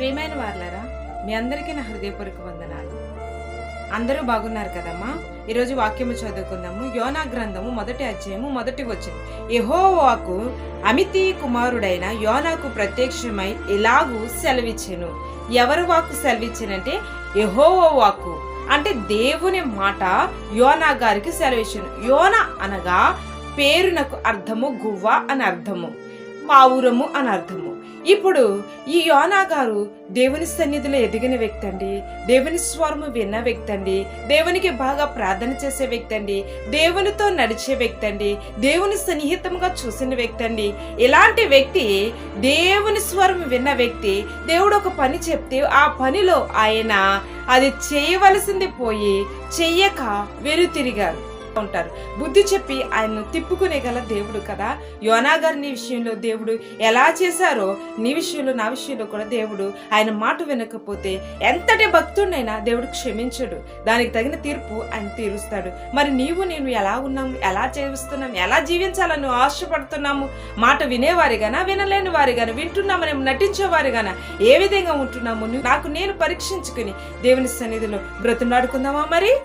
ప్రియమైన వార్లరా మీ అందరికీ నా హృదయపూర్వక వందనాలు. అందరూ బాగున్నారు కదమ్మా? ఈరోజు వాక్యము చదువుకుందాము. యోనా గ్రంథము మొదటి అధ్యాయము మొదటి వచ్చింది యహోవాకు అమితి కుమారుడైన యోనాకు ప్రత్యక్షమై ఇలాగూ సెలవిచ్చెను. ఎవరు వాకు సెలవిచ్చానంటే యహోవో వాకు అంటే దేవుని మాట యోనా గారికి సెలవిచ్చాను. యోన అనగా పేరునకు అర్థము గువ్వ అని అర్థము పావురము అని అర్థము. ఇప్పుడు ఈ యోనా గారు దేవుని సన్నిధిలో ఎదిగిన వ్యక్తి అండి. దేవుని స్వరము విన్న వ్యక్తి అండి. దేవునికి బాగా ప్రార్థన చేసే వ్యక్తి అండి. దేవునితో నడిచే వ్యక్తి అండి. దేవుని సన్నిహితంగా చూసిన వ్యక్తి అండి. ఇలాంటి వ్యక్తి దేవుని స్వరం విన్న వ్యక్తి దేవుడు ఒక పని చెప్తే ఆ పనిలో ఆయన అది చేయవలసింది పోయి చెయ్యక వెనుతిరిగారు. ఉంటారు బుద్ధి చెప్పి ఆయన్ను తిప్పుకునే గల దేవుడు కదా. యోనా గారిని విషయంలో దేవుడు ఎలా చేశారో నీ విషయంలో నా విషయంలో కూడా దేవుడు ఆయన మాట వినకపోతే ఎంతటి భక్తుడినైనా దేవుడు క్షమించడు. దానికి తగిన తీర్పు ఆయన తీరుస్తాడు. మరి నీవు నేను ఎలా ఉన్నాము ఎలా జీవిస్తున్నాము ఎలా జీవించాలని ఆశపడుతున్నాము? మాట వినేవారిగానా వినలేని వారిగానా వింటున్నామని నటించేవారిగానా ఏ విధంగా ఉంటున్నాము? నాకు నేను పరీక్షించుకుని దేవుని సన్నిధిలో బ్రతునాడుకుందామా మరి?